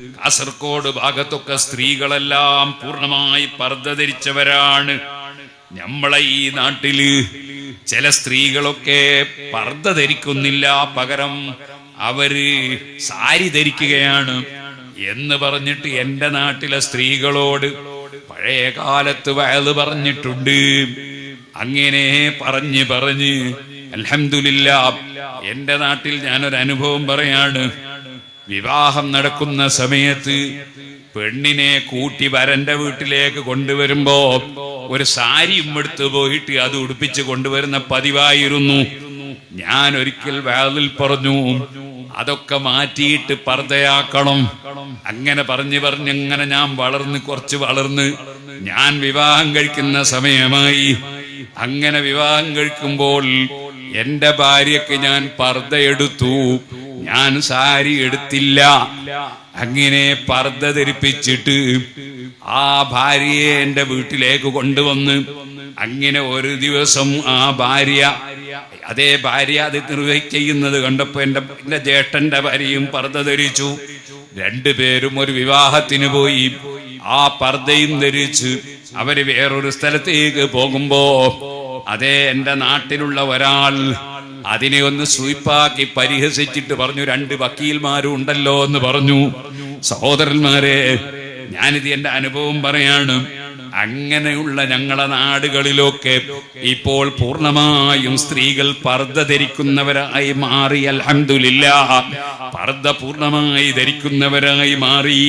കാസർഗോഡ് ഭാഗത്തൊക്കെ സ്ത്രീകളെല്ലാം പൂർണമായി പർദ്ദ ധരിച്ചവരാണ്. നമ്മളെ ഈ നാട്ടിൽ ചില സ്ത്രീകളൊക്കെ പർദ്ദ ധരിക്കുന്നില്ല. പകരം അവർ സാരി ധരിക്കുകയാണ് എന്ന് പറഞ്ഞിട്ട് എന്റെ നാട്ടിലെ സ്ത്രീകളോട് പഴയ കാലത്ത് വയത് പറഞ്ഞിട്ടുണ്ട്. അങ്ങനെ പറഞ്ഞ് പറഞ്ഞ് അലഹമില്ല എന്റെ നാട്ടിൽ ഞാനൊരു അനുഭവം പറയാണ്. വിവാഹം നടക്കുന്ന സമയത്ത് പെണ്ണിനെ കൂട്ടി വരന്റെ വീട്ടിലേക്ക് കൊണ്ടുവരുമ്പോ ഒരു സാരിയും എടുത്ത് പോയിട്ട് അത് ഉടുപ്പിച്ച് കൊണ്ടുവരുന്ന പതിവായിരുന്നു. ഞാൻ ഒരിക്കൽ വേളിൽ പറഞ്ഞു അതൊക്കെ മാറ്റിയിട്ട് പർദയാക്കണം അങ്ങനെ പറഞ്ഞു പറഞ്ഞ് അങ്ങനെ ഞാൻ വളർന്ന് കുറച്ച് വളർന്ന് ഞാൻ വിവാഹം കഴിക്കുന്ന സമയമായി. അങ്ങനെ വിവാഹം കഴിക്കുമ്പോൾ എന്റെ ഭാര്യക്ക് ഞാൻ പർദ്ദ എടുത്തു ഞാൻ സാരി എടുത്തില്ല. അങ്ങനെ പർദ്ദ ധരിപ്പിച്ചിട്ട് ആ ഭാര്യയെ എന്റെ വീട്ടിലേക്ക് കൊണ്ടുവന്ന് അങ്ങനെ ഒരു ദിവസം ആ ഭാര്യ അതേ ഭാര്യ അത് നിർവഹിക്കുന്നത് ചെയ്യുന്നത് കണ്ടപ്പോ എന്റെ എന്റെ ജ്യേഷ്ഠന്റെ ഭാര്യയും പർദ്ദ ധരിച്ചു. രണ്ടുപേരും ഒരു വിവാഹത്തിന് പോയി. ആ പർദ്ദയും ധരിച്ച് അവർ വേറൊരു സ്ഥലത്തേക്ക് പോകുമ്പോ അതേ എന്റെ നാട്ടിലുള്ള ഒരാൾ അതിനെ ഒന്ന് സ്വീപ്പാക്കി പരിഹസിച്ചിട്ട് പറഞ്ഞു രണ്ട് വക്കീൽമാരും ഉണ്ടല്ലോ എന്ന് പറഞ്ഞു. സഹോദരന്മാരെ ഞാനിത് എന്റെ അനുഭവം പറയാണ്. അങ്ങനെയുള്ള ഞങ്ങളെ നാടുകളിലൊക്കെ ഇപ്പോൾ പൂർണമായും സ്ത്രീകൾ പർദ്ദ ധരിക്കുന്നവരായി മാറി. അലഹമില്ല പർദ്ദ പൂർണമായി ധരിക്കുന്നവരായി മാറി.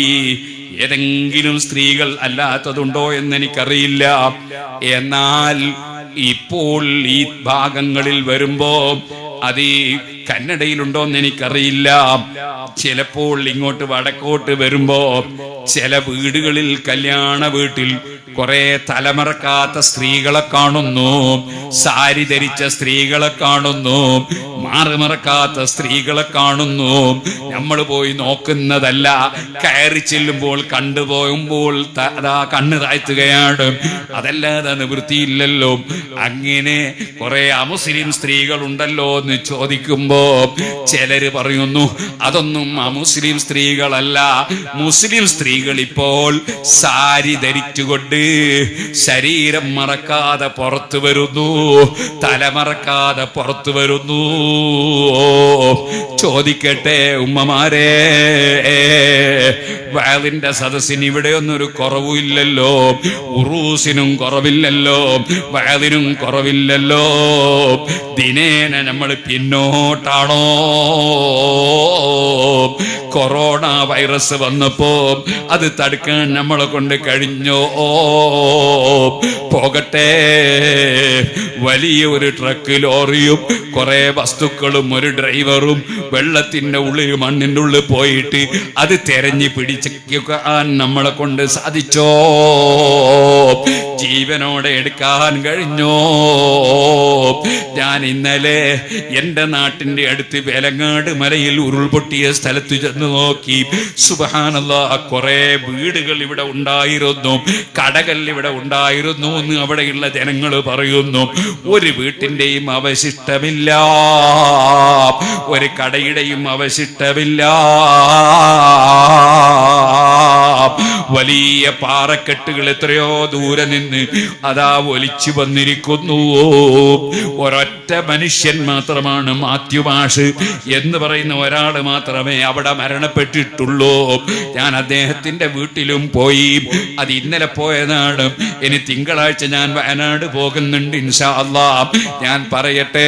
ഏതെങ്കിലും സ്ത്രീകൾ അല്ലാത്തതുണ്ടോ എന്ന് എനിക്കറിയില്ല. എന്നാൽ ഇപ്പോൾ ഈ ഭാഗങ്ങളിൽ വരുമ്പോ അത് ഈ കന്നഡയിലുണ്ടോന്ന് എനിക്കറിയില്ല. ചിലപ്പോൾ ഇങ്ങോട്ട് വടക്കോട്ട് വരുമ്പോ ചില വീടുകളിൽ കല്യാണ വീട്ടിൽ കുറെ തലമറക്കാത്ത സ്ത്രീകളെ കാണുന്നു. സാരി ധരിച്ച സ്ത്രീകളെ കാണുന്നു. മാറുമറക്കാത്ത സ്ത്രീകളെ കാണുന്നു. നമ്മൾ പോയി നോക്കുന്നതല്ല. കയറി ചെല്ലുമ്പോൾ കണ്ടുപോകുമ്പോൾ അതാ കണ്ണ് താഴ്ത്തുകയാണ്. അതല്ലാതെ നിവൃത്തിയില്ലല്ലോ. അങ്ങനെ കുറെ അമുസ്ലിം സ്ത്രീകൾ ഉണ്ടല്ലോ എന്ന് ചോദിക്കുമ്പോ ചിലര് പറയുന്നു അതൊന്നും അമുസ്ലിം സ്ത്രീകളല്ല. മുസ്ലിം സ്ത്രീകൾ ഇപ്പോൾ സാരി ധരിച്ചുകൊണ്ട് ശരീരം മറക്കാതെ പുറത്തു വരുന്നു തലമറക്കാതെ പുറത്തു വരുന്നു. ചോദിക്കട്ടെ ഉമ്മമാരെ വയലിന്റെ സദസ്സിന് ഇവിടെയൊന്നൊരു കുറവുമില്ലല്ലോ ഉറൂസിനും കുറവില്ലല്ലോ വയലിനും കുറവില്ലല്ലോ. ദിനേന നമ്മൾ പിന്നോട്ടാണോ? കൊറോണ വൈറസ് വന്നപ്പോ അത് തടുക്കാൻ നമ്മളെ കൊണ്ട് കഴിഞ്ഞോ? പോകട്ടെ. വലിയ ഒരു ട്രക്ക് ലോറിയും കുറെ വസ്തുക്കളും ഒരു ഡ്രൈവറും വെള്ളത്തിന്റെ ഉള്ളിൽ മണ്ണിന്റെ ഉള്ളിൽ പോയിട്ട് അത് തെരഞ്ഞു പിടിക്കാൻ നമ്മളെ കൊണ്ട് സാധിച്ചോ? ജീവനോടെ എടുക്കാൻ കഴിഞ്ഞോ? ഞാൻ ഇന്നലെ എന്റെ നാട്ടിന്റെ അടുത്ത് വേലങ്ങാട് മലയിൽ ഉരുൾപൊട്ടിയ സ്ഥലത്ത് ചെന്ന്. നോക്കി. സുബഹാനല്ല കുറെ വീടുകൾ ഇവിടെ ഉണ്ടായിരുന്നു. കടകൾ ഇവിടെ ഉണ്ടായിരുന്നു എന്ന് അവിടെയുള്ള ജനങ്ങൾ പറയുന്നു. ഒരു വീട്ടിന്റെയും അവശിഷ്ടമില്ല. ഒരു കടയുടെയും അവശിഷ്ടമില്ല. വലിയ പാറക്കെട്ടുകൾ എത്രയോ ദൂരെ നിന്ന് അതാ ഒലിച്ചു വന്നിരിക്കുന്നു. ഒരൊറ്റ മനുഷ്യൻ മാത്രമാണ് മാത്യു മാഷ് എന്ന് പറയുന്ന ഒരാൾ മാത്രമേ അവിടെ മരണപ്പെട്ടിട്ടുള്ളൂ. ഞാൻ അദ്ദേഹത്തിന്റെ വീട്ടിലും പോയി. അത് ഇന്നലെ പോയതാണ്. ഇനി തിങ്കളാഴ്ച ഞാൻ വയനാട് പോകുന്നുണ്ട് ഇൻഷാ അള്ളാ ഞാൻ പറയട്ടെ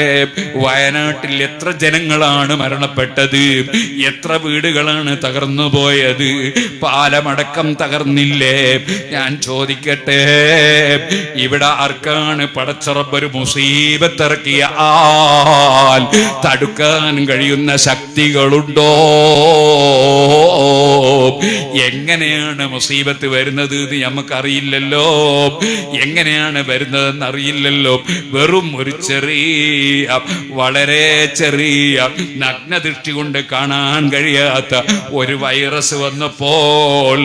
വയനാട്ടിൽ എത്ര ജനങ്ങളാണ് മരണപ്പെട്ടത്? എത്ര വീടുകളാണ് തകർന്നു പോയത് പാലമടക്കം തകർന്നില്ലേ? ഞാൻ ചോദിക്കട്ടെ ഇവിടെ ആർക്കാണ് പടച്ചറബൊരു മുസീബത്തിറക്കിയ ആൽ തടുക്കാൻ കഴിയുന്ന ശക്തികളുണ്ടോ? എങ്ങനെയാണ് മുസീബത്ത് വരുന്നത് എന്ന് നമുക്കറിയില്ലല്ലോ എങ്ങനെയാണ് വരുന്നതെന്ന് അറിയില്ലല്ലോ. വെറും ഒരു ചെറിയ വളരെ ചെറിയ നഗ്നദൃഷ്ടി കൊണ്ട് കാണാൻ കഴിയാത്ത ഒരു വൈറസ് വന്നപ്പോൾ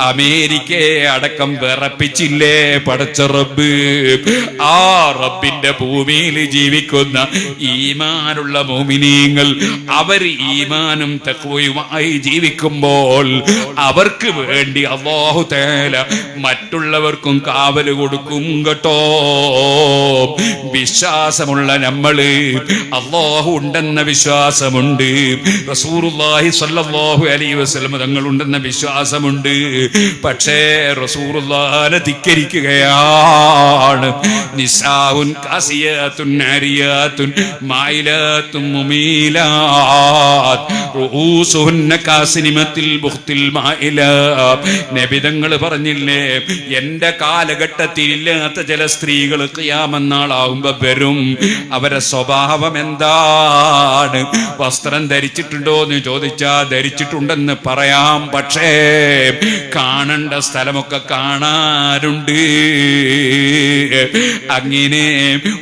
അമേരിക്കയെ അടക്കം വിറപ്പിച്ചില്ലേ പടച്ച റബ്ബ്? ആ റബ്ബിന്റെ ഭൂമിയിൽ ജീവിക്കുന്ന ഈമാനുള്ള മോമിനീങ്ങൾ അവർ ഈമാനും തക്കവയുമായി ജീവിക്കുമ്പോൾ അവർക്ക് വേണ്ടി അള്ളാഹു തേല മറ്റുള്ളവർക്കും കാവൽ കൊടുക്കും കേട്ടോ. വിശ്വാസമുള്ള നമ്മൾ അള്ളാഹു ഉണ്ടെന്ന വിശ്വാസമുണ്ട്. റസൂറുല്ലാഹി സല്ലല്ലാഹു അലൈഹി വസല്ലം തങ്ങൾ ഉണ്ടെന്ന വിശ്വാസമുണ്ട്. പക്ഷേ റസൂറുല്ലാനെ ധിക്കരിക്കുകയാണ്. നിസാവുൻ കാസിയാത്തുൻ നാരിയാത്തുൻ മായിലാത്തും മുമീലാത്ത്. റൂസുഹുന്ന കാസിനിമത്തിൽ ബുഖ്തിൽ നബിതങ്ങൾ പറഞ്ഞില്ലേ എന്റെ കാലഘട്ടത്തിൽ ഇല്ലാത്ത ചില സ്ത്രീകൾ ക്യാമെന്നാളാവുമ്പോ വരും. അവരെ സ്വഭാവം എന്താണ്? വസ്ത്രം ധരിച്ചിട്ടുണ്ടോ എന്ന് ചോദിച്ചാ ധരിച്ചിട്ടുണ്ടെന്ന് പറയാം. പക്ഷേ കാണണ്ട സ്ഥലമൊക്കെ കാണാറുണ്ട്. അങ്ങനെ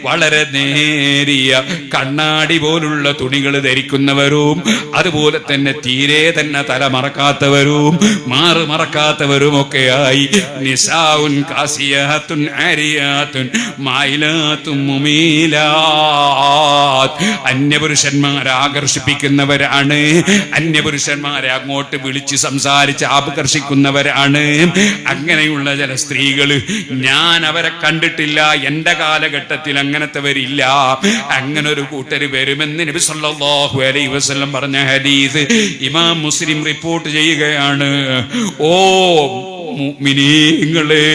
വളരെ നേരിയ കണ്ണാടി പോലുള്ള തുണികൾ ധരിക്കുന്നവരും അതുപോലെ തന്നെ തീരെ തന്നെ തല മറക്കാത്തവരും മാറ് മറക്കാത്തവരും ഒക്കെയായി. നിസാവുൻ കാസിയാത്തുൻ അരിയാത്തുൻ മായിലാത്തും മുമീലാത്ത്. അന്യപുരുഷന്മാരെ ആകർഷിപ്പിക്കുന്നവരാണ്. അന്യപുരുഷന്മാരെ അങ്ങോട്ട് വിളിച്ച് സംസാരിച്ച് ആകർഷിക്കുന്നവരാണ് അങ്ങനെയുള്ള ചില സ്ത്രീകൾ ഞാൻ അവരെ കണ്ടിട്ടില്ല. എന്റെ കാലഘട്ടത്തിൽ അങ്ങനത്തെവരില്ല അങ്ങനെ ഒരു കൂട്ടർ വരുമെന്ന് നബി സല്ലല്ലാഹു അലൈഹി വസല്ലം പറഞ്ഞ ഹദീസ്. ഇമാം മുസ്ലിം റിപ്പോർട്ട് ചെയ്യുകയാണ് ഓ. മുഅ്മിനീങ്ങളെ.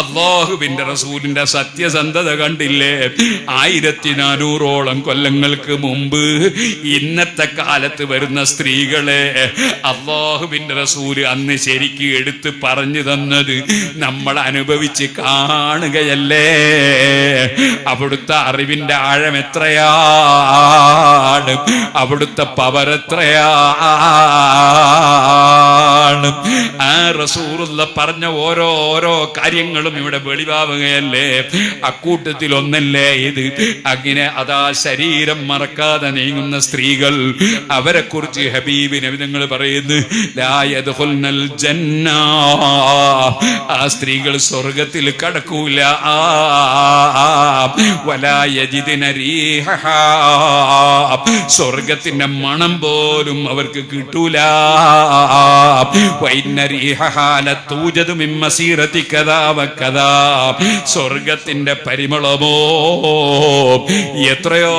അള്ളാഹുവിന്റെ റസൂലിന്റെ സത്യസന്ധത കണ്ടില്ലേ? ആയിരത്തി നാനൂറോളം കൊല്ലങ്ങൾക്ക് മുമ്പ് ഇന്നത്തെ കാലത്ത് വരുന്ന സ്ത്രീകളെ അള്ളാഹുവിന്റെ റസൂൽ അന്ന് ശരിക്ക് എടുത്ത് പറഞ്ഞു തന്നത് നമ്മൾ അനുഭവിച്ച് കാണുകയല്ലേ? അവിടുത്തെ അറിവിന്റെ ആഴം എത്രയാണ്? അവിടുത്തെ പവർ എത്രയാണ്? ആ റസൂറുള്ള പറഞ്ഞ ഓരോ ഓരോ കാര്യങ്ങളും ഇവിടെ വെളിവാവുകയല്ലേ? അക്കൂട്ടത്തിൽ ഒന്നല്ലേ ഇത്? അങ്ങനെ അതാ ശരീരം മറക്കാതെ നീങ്ങുന്ന സ്ത്രീകൾ അവരെ കുറിച്ച് ഹബീബിനെ നിങ്ങൾ പറയുന്നു ആ സ്ത്രീകൾ സ്വർഗത്തിൽ കടക്കൂല. സ്വർഗത്തിന്റെ മണം പോലും അവർക്ക് കിട്ടൂല. വൈന്ന സ്വർഗത്തിന്റെ പരിമളമോ എത്രയോ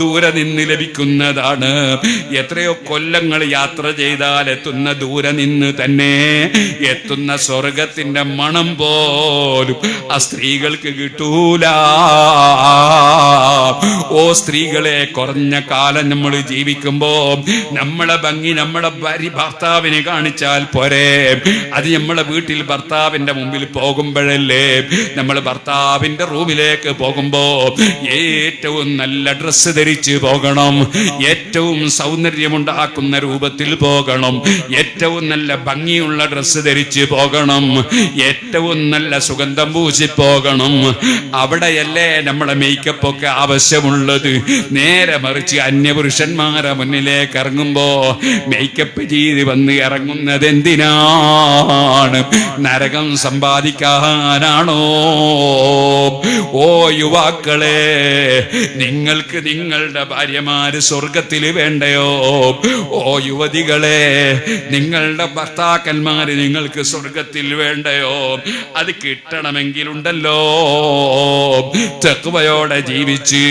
ദൂരെ നിന്ന് ലഭിക്കുന്നതാണ്. എത്രയോ കൊല്ലങ്ങൾ യാത്ര ചെയ്താൽ എത്തുന്ന ദൂരെ നിന്ന് തന്നെ എത്തുന്ന സ്വർഗത്തിന്റെ മണം പോലും ആ സ്ത്രീകൾക്ക് കിട്ടൂല. ഓ സ്ത്രീകളെ കുറഞ്ഞ കാലം നമ്മൾ ജീവിക്കുമ്പോ നമ്മളെ ഭംഗി നമ്മളെ ഭാര്യ ഭർത്താവിനെ കാണിച്ചാൽ പോരെ. അത് നമ്മളെ വീട്ടിൽ ഭർത്താവിന്റെ മുമ്പിൽ പോകുമ്പോഴല്ലേ നമ്മൾ ഭർത്താവിന്റെ റൂമിലേക്ക് പോകുമ്പോ ഏറ്റവും നല്ല ഡ്രസ്സ് ധരിച്ച് പോകണം. ഏറ്റവും സൗന്ദര്യമുണ്ടാക്കുന്ന രൂപത്തിൽ പോകണം. ഏറ്റവും നല്ല ഭംഗിയുള്ള ഡ്രസ്സ് ധരിച്ച് പോകണം. ഏറ്റവും നല്ല സുഗന്ധം പൂശി പോകണം. അവിടെയല്ലേ നമ്മളെ മേക്കപ്പ് ഒക്കെ ആവശ്യമുള്ളത്. നേരെ മറിച്ച് അന്യപുരുഷന്മാരെ മുന്നിലേക്ക് ഇറങ്ങുമ്പോ മേക്കപ്പ് ചെയ്ത് വന്ന് ഇറങ്ങുന്നത് എന്തിനാണ് നരകം സമ്പാദിക്കാനാണോ? ഓ യുവാക്കളെ നിങ്ങൾക്ക് നിങ്ങളുടെ ഭാര്യമാര് സ്വർഗത്തിൽ വേണ്ടയോ? ഓ യുവതികളെ നിങ്ങളുടെ ഭർത്താക്കന്മാര് നിങ്ങൾക്ക് സ്വർഗത്തിൽ വേണ്ടയോ? അത് കിട്ടണമെങ്കിലുണ്ടല്ലോ. തെക്കുവയോടെ ജീവിച്ച്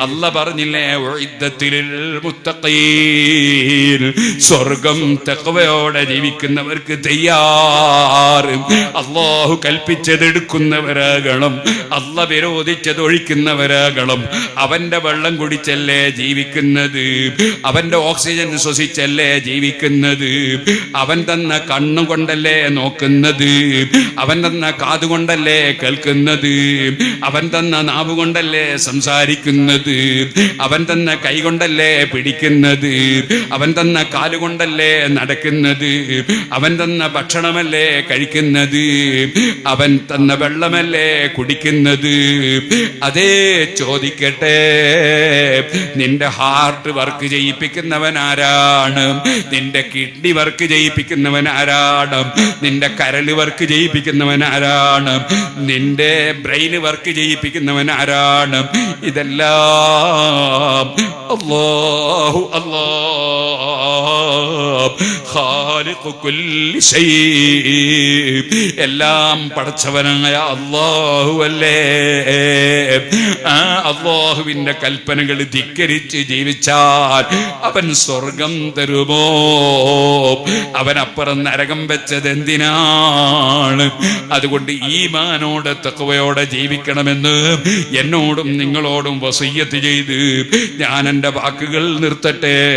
അല്ല പറഞ്ഞില്ലേ യുദ്ധത്തിൽ മുത്തഖീൻ. സ്വർഗം തെക്കുവയോടെ ജീവിക്കുന്നവർക്ക് തയ്യാറ് അള്ളാഹു കൽപ്പിച്ചതെടുക്കുന്നവരാകണം. അല്ല വിരോധിച്ചത് ഒഴിക്കുന്നവരാകണം അവന്റെ വെള്ളം കുടിച്ചല്ലേ ജീവിക്കുന്നത്? അവന്റെ ഓക്സിജൻ ശ്വസിച്ചല്ലേ ജീവിക്കുന്നത്? അവൻ തന്ന കണ്ണുകൊണ്ടല്ലേ നോക്കുന്നത്? അവൻ തന്ന കാതുകൊണ്ടല്ലേ കേൾക്കുന്നത്? അവൻ തന്ന നാവ് കൊണ്ടല്ലേ സംസാരിക്കുന്നത്? അവൻ തന്ന കൈ കൊണ്ടല്ലേ പിടിക്കുന്നത്? അവൻ തന്ന കാലുകൊണ്ടല്ലേ നടക്കുന്നത്? അവൻ തന്ന ഭക്ഷണമല്ലേ കഴിക്കുന്നത്? അവൻ തന്ന വെള്ളമല്ലേ കുടിക്കുന്നത്? അതേ ചോദിക്കട്ടെ നിന്റെ ഹാർട്ട് വർക്ക് ചെയ്യിപ്പിക്കുന്നവൻ ആരാണ്? നിന്റെ കിഡ്നി വർക്ക് ചെയ്യിപ്പിക്കുന്നവൻ ആരാണ്? നിന്റെ കരൽ വർക്ക് ചെയ്യിപ്പിക്കുന്നവൻ ആരാണ്? നിന്റെ ബ്രെയിൻ വർക്ക് ചെയ്യിപ്പിക്കുന്നവൻ ആരാണ്? ഇതെല്ലാം അല്ലാഹു അല്ലാഹ്. ഖാലിഖു എല്ലാം പടച്ചവനായ ആ അള്ളാഹുവിന്റെ കൽപ്പനകൾ ധിക്കരിച്ച് ജീവിച്ചാൽ അവൻ സ്വർഗം തരുമോ? അവനപ്പുറം നരകം വെച്ചത് എന്തിനാണ്? അതുകൊണ്ട് ഈമാനോടെ തക്കവയോടെ ജീവിക്കണമെന്ന് എന്നോടും നിങ്ങളോടും വസയ്യത്ത് ചെയ്ത് ഞാൻ എന്റെ വാക്കുകൾ നിർത്തട്ടെ.